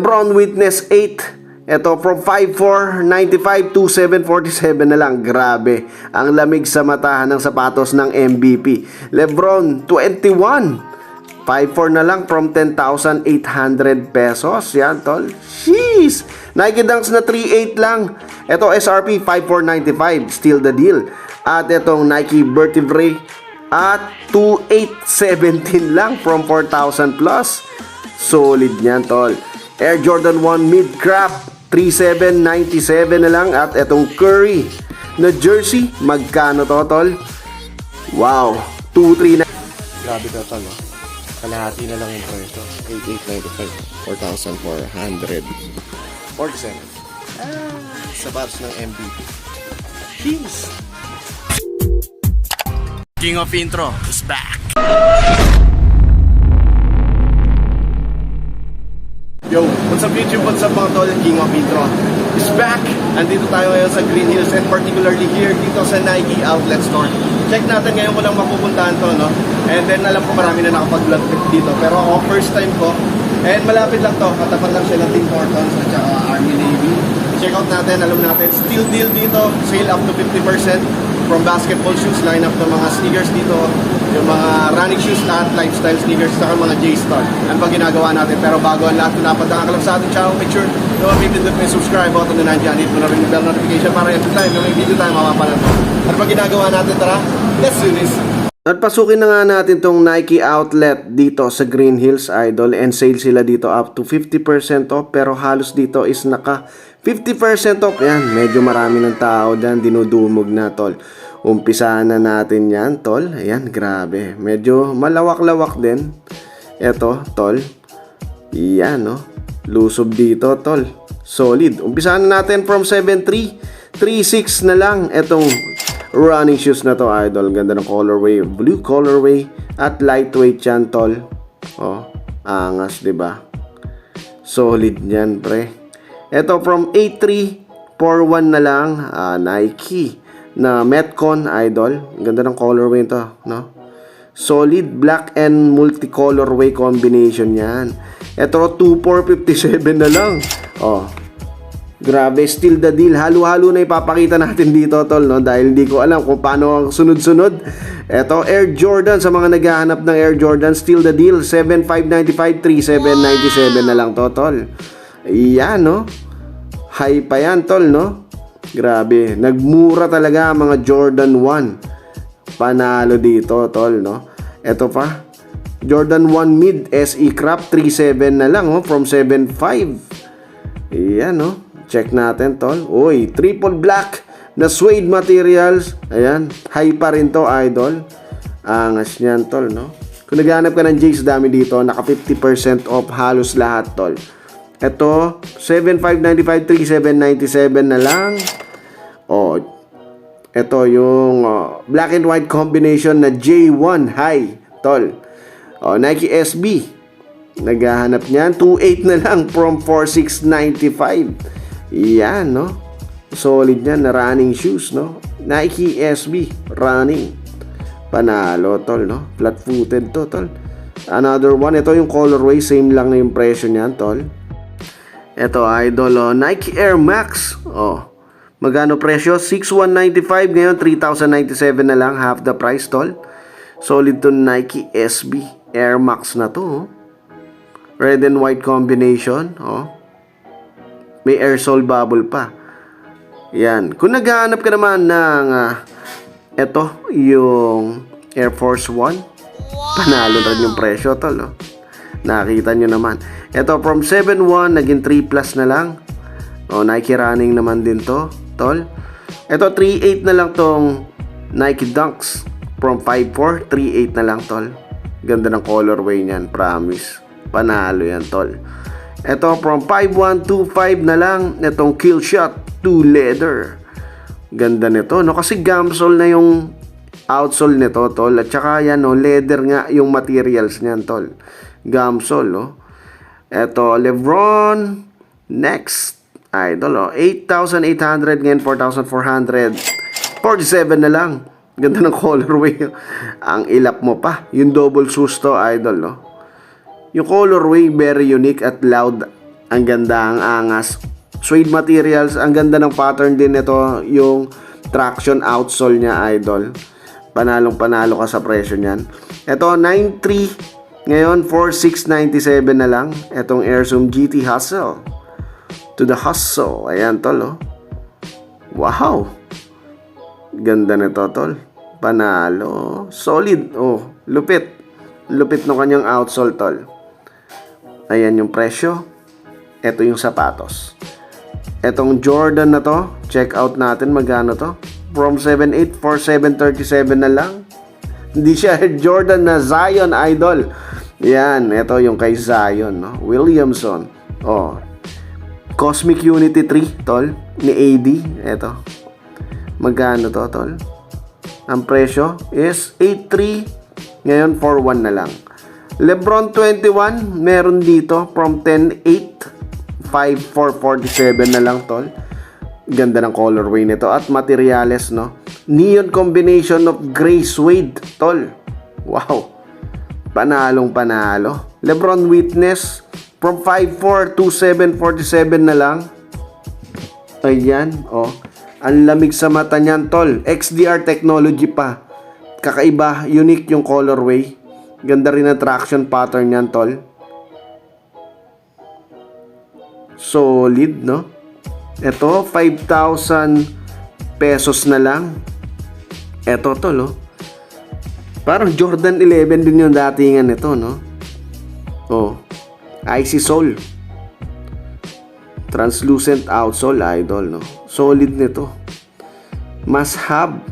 Brown Witness 8. Ito from 5'4", 95 to 747 na lang. Grabe. Ang lamig sa matahan ng sapatos ng MVP. Lebron 21. 5'4 na lang from 10,800 pesos. Yan, tol. Jeez! Nike Dunks na 3'8 lang. Ito SRP 5,495. Still the deal. At itong Nike Vertebrae at 2,817 lang from 4,000 plus. Solid niyan, tol. Air Jordan 1 Mid-Crap 3,797 na lang. At itong Curry na jersey. Magkano to, tol? Wow. 2,3 na. Grabe ka talo. Kalahati na lang yung presyo. 8895. 4,400. 47. Ah, sapatos ng MVP. Jeez. King of Intro is back. Yo, what's up YouTube? What's up mga tol? King of Intro is back! Andito tayo ngayon sa Green Hills and particularly here dito sa Nike Outlet Store. Check natin ngayon ko lang mapupuntahan to, no? And then alam ko marami na nakapag-vlog dito. Pero ako first time ko. And malapit lang to. Katapat lang siya ng Tim Hortons at saka Army Navy. Check out natin, alam natin. Still deal dito. Sale up to 50% from basketball shoes. Line up ng mga sneakers dito. Yung mga running shoes lahat, lifestyle sneakers, saka mga J-Star. Ano pa ginagawa natin? Pero bago ang lahat, napadaan ka lang sa ating channel, make sure na mapipindot mo subscribe button na nandiyan. Hit mo na rin yung bell notification para every time na may video tayo mapapanood mo. Ano ginagawa natin? Tara, let's do this! At pasukin na nga natin tong Nike outlet dito sa Green Hills Idol and sale sila dito up to 50% off pero halos dito is naka 50% off. Yan, medyo marami ng tao dyan, dinudumog na tol. Umpisahan na natin yan tol. Ayan, grabe. Medyo malawak-lawak din. Eto, tol. Yan, no? Lusob dito, tol. Solid. Umpisahan na natin from 7.3. 3.6 na lang. Etong running shoes na to, idol. Ganda ng colorway. Blue colorway. At lightweight yan, tol. Oh, angas, ba? Solid niyan, pre. Ito from 8341 na lang, ah, Nike na Metcon Idol. Ang Ganda ng colorway to, no? Solid black and multicolorway combination yan. Ito 2457 na lang. Oh. Grabe, still the deal. Halo-halo na ipapakita natin dito, tol, no? Dahil hindi ko alam kung paano ang sunod-sunod. Ito, Air Jordan. Sa mga naghahanap ng Air Jordan, still the deal. 7,595, 3,797 na lang to, tol. Yan, no? High pa yan, tol, no? Grabe. Nagmura talaga ang mga Jordan 1. Panalo dito, tol, no? Ito pa. Jordan 1 Mid SE Crop 37 na lang, oh, from 7.5. Ayan, no? Check natin, tol. Uy, triple black na suede materials. Ayan, high pa rin to, idol. Angas niyan, tol, no? Kung naghanap ka ng Jays, dami dito. Naka 50% off halos lahat, tol. Ito, 7,595, 3,797 na lang. Oh, ito yung oh, black and white combination na J1 high, tol. Oh, Nike SB. Naghahanap niyan. 2.8 na lang from 4.695. Yan, no? Solid yan na running shoes, no? Nike SB running. Panalo, tol, no? Flat-footed to, tol. Another one. Ito yung colorway. Same lang na yung presyo niyan, tol. Ito, idol, oh. Nike Air Max. Oh. Magano presyo? 6,195. Ngayon, 3,097 na lang. Half the price, tol. Solid to Nike SB. Air Max na to, oh. Red and white combination, oh. May air sole bubble pa. Yan. Kung naghahanap ka naman ng ah, eto, yung Air Force One, panalo rin yung presyo, tol, oh. Nakita nyo naman. Ito, from 7.1, naging 3 plus na lang. O, Nike running naman din to, tol. Ito, 3.8 na lang tong Nike Dunks. From 5.4, 3.8 na lang, tol. Ganda ng colorway niyan, promise. Panalo yan, tol. Ito, from 5.125 na lang, itong Kill Shot 2 Leather. Ganda nito, no? Kasi gamsole na yung outsole nito, tol. At saka yan, no, leather nga yung materials niyan, tol. Gamsole, no? Ito, Lebron. Next. Idol, oh. 8,800 ngayon, 4,400. 47 na lang. Ganda ng colorway. Ang ilap mo pa. Yung double shoes to, idol, no? Yung colorway, very unique at loud Ang ganda, ang angas. Suede materials, ang ganda ng pattern din nito, yung traction outsole niya, idol. Panalong panalo ka sa presyo niyan. Ito, 9.3. Ngayon, 4.697 na lang. Itong Air Zoom GT Hustle. To the hustle. Ayan, tol, oh. Wow! Ganda nito, tol. Panalo. Solid. Oh, lupit. Lupit ng kanyang outsole, tol. Ayan yung presyo. Ito yung sapatos. Etong Jordan na to, check out natin magkano to. From 7.8 for 7.37 na lang. Hindi siya Jordan na Zion Idol. Yan, ito yung kay Zion, no? Williamson. Oh. Cosmic Unity 3, tol, ni AD. Ito. Magkano to, tol? Ang presyo is 8.3. Ngayon, 4.1 na lang. Lebron 21, meron dito from 10.8. 5,447 na lang, tol. Ganda ng colorway nito at materials, no? Neon combination of gray suede, tol. Wow. Panalong panalo. Lebron Witness from 5,4 to 747 na lang. Ayan, oh. Ang lamig sa mata niyan, tol. XDR technology pa. Kakaiba, unique yung colorway. Ganda rin ang traction pattern niyan, tol. Solid, no? Ito, 5,000 pesos na lang. Ito, tol, oh. Parang Jordan 11 din yung datingan nito, no? Oh. Icy Soul. Translucent outsole, idol, no? Solid nito. Must have.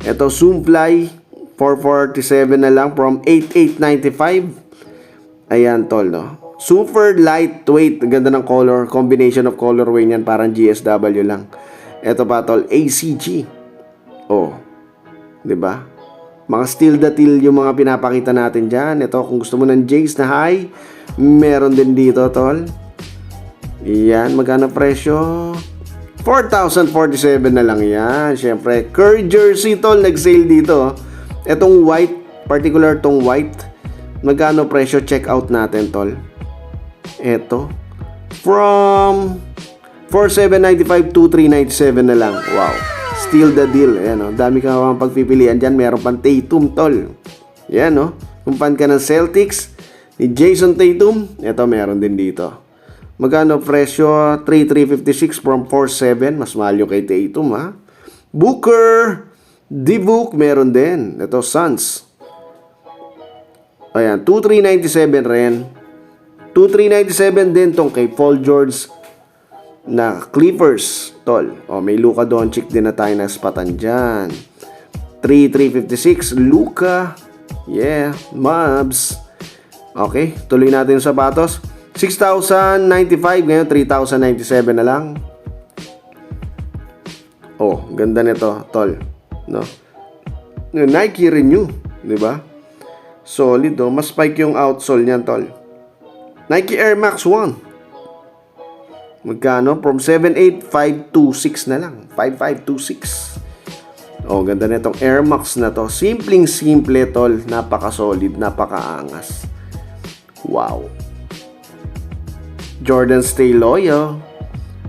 Ito, Zoomfly. 447 na lang from 8895. Ayan, tol, no? Super lightweight. Ganda ng color. Combination of colorway niyan. Parang GSW lang. Ito pa, tol. ACG. Oh. 'Di ba? Mga steel datil yung mga pinapakita natin dyan. Ito, kung gusto mo ng Jays na high, meron din dito, tol. Yan, magkano presyo? 4,047 na lang yan. Siyempre, Curry Jersey, tol, nag-sale dito. Itong white, particular tong white, magkano presyo? Check out natin, tol. Ito. From 4,795 to 397 na lang. Wow. Still the deal. Ayan, oh. Dami ka mga pagpipilian dyan. Meron pang Tatum, tol. Yan, oh. Kung fan ka ng Celtics, ni Jason Tatum, ito meron din dito. Magkano presyo? 3,356 from 4,7. Mas mahal yung kay Tatum, ha? Booker! D-Book, meron din. Ito, Suns. Ayan, 2,397 rin. 2,397 din tong kay Paul George na Clippers, tol. O, may Luka Doncic din na tayo na spatan dyan. 3,356, Luka. Yeah, Mavs. Okay, tuloy natin yung sapatos. 6,095, ngayon 3,097 na lang. Oh, ganda nito, tol. No? Nike Renew, di ba? Solid, oh. Mas spike yung outsole niyan, tol. Nike Air Max 1. Magkano? From 78526 na lang. 5526. Oh, ganda nitong Air Max na to. Simpleng simple, tol. Napaka-solid, napaka-angas. Wow. Jordan Stay Loyal.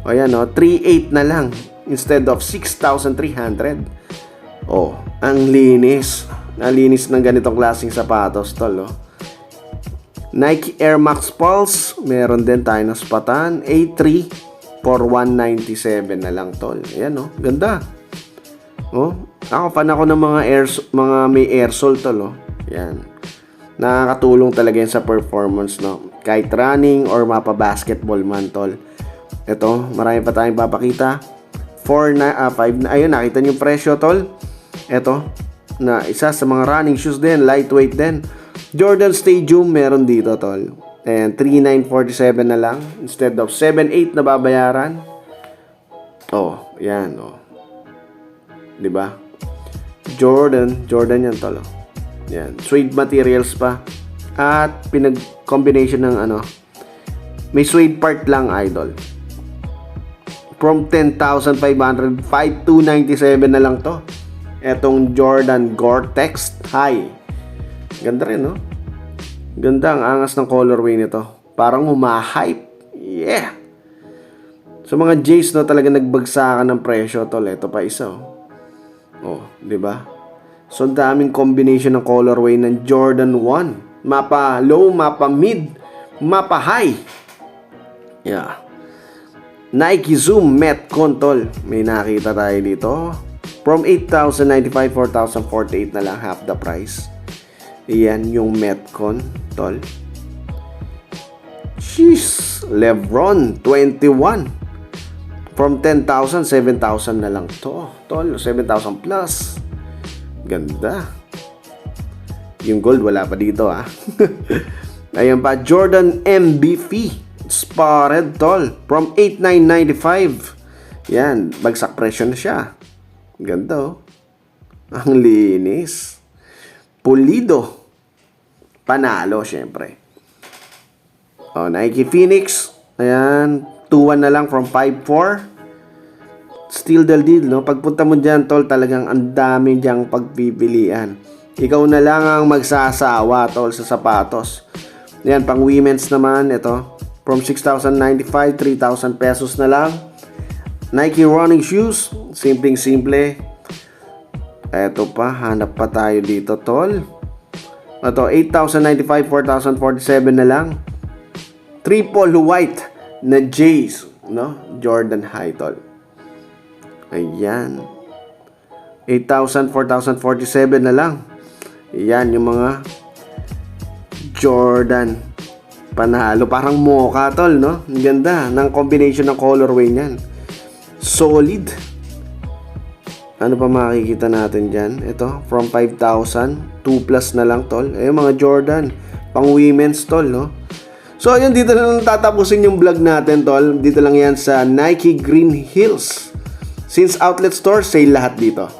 O yan, oh. 3.8 na lang. Instead of 6,300. Oh, ang linis. Ang linis ng ganitong klaseng sapatos, tol, oh. Nike Air Max Pulse, meron din tayo ng spatan. A3 for 197 na lang, tol. Ayan, oh. Ganda. Oh, ako fan ako ng mga air mga may air sole tol, oh. Yan. Nakakatulong talaga yan sa performance, no. Kahit running or mapa basketball man, tol. Ito, marami pa tayong papakita. 4 na ah, 5 na ayun, nakita niyo presyo, tol. Ito, na isa sa mga running shoes din, lightweight din. Jordan Stadium meron dito, tol. And 3947 na lang instead of 78 na babayaran. Oh, yan, oh. 'Di ba? Jordan, Jordan yan tol. Yan, suede materials pa. At pinag-combination ng ano, may suede part lang idol. From 10,500, 5,297 na lang to. Etong Jordan Gore-Tex High. Ganda rin, no? Ganda ang angas ng colorway nito. Parang humahype. Yeah! So mga Jays no talaga nagbagsakan ng presyo tol. Ito pa isa oh. Oh, 'di ba? So ang daming combination ng colorway ng Jordan 1. Mapa low, mapa mid, mapa high. Yeah. Nike Zoom Metcon tol. May nakita tayo dito. From 8,095, 4,048 na lang half the price. Iyan yung Metcon tol. Jeez, Lebron 21. From 10,000, 7,000 na lang to. Tol, 7,000 plus. Ganda. Yung gold wala pa dito ah. Ayan pa, Jordan MBF. Spotted tol. From 8,995. Yan, bagsak presyo na siya. Ganda oh. Ang linis. Pulido. Panalo, syempre. Oh, Nike Phoenix. Ayan, 2-1 na lang from 5-4. Still the deal, no? Pagpunta mo dyan, tol, talagang ang dami diyang pagpipilian. Ikaw na lang ang magsasawa, tol, sa sapatos. Yan, pang women's naman, ito. From 6,095, 3,000 pesos na lang. Nike running shoes, simpleng simple. Eto pa, hanap pa tayo dito, tol. Ito, 8,095, 4,047 na lang. Triple white na J's, no? Jordan High, tol. Ayan. 8,000, 4,047 na lang. Ayan, yung mga Jordan. Panalo. Parang mocha, tol, no? Ang ganda ng combination ng colorway niyan. Solid. Ano pa makikita natin dyan? Ito, from 5,000, 2 plus na lang, tol. Eh, mga Jordan. Pang women's, tol, no? So, ayun, dito na lang tatapusin yung vlog natin, tol. Dito lang yan sa Nike Green Hills. Since outlet store, sale lahat dito.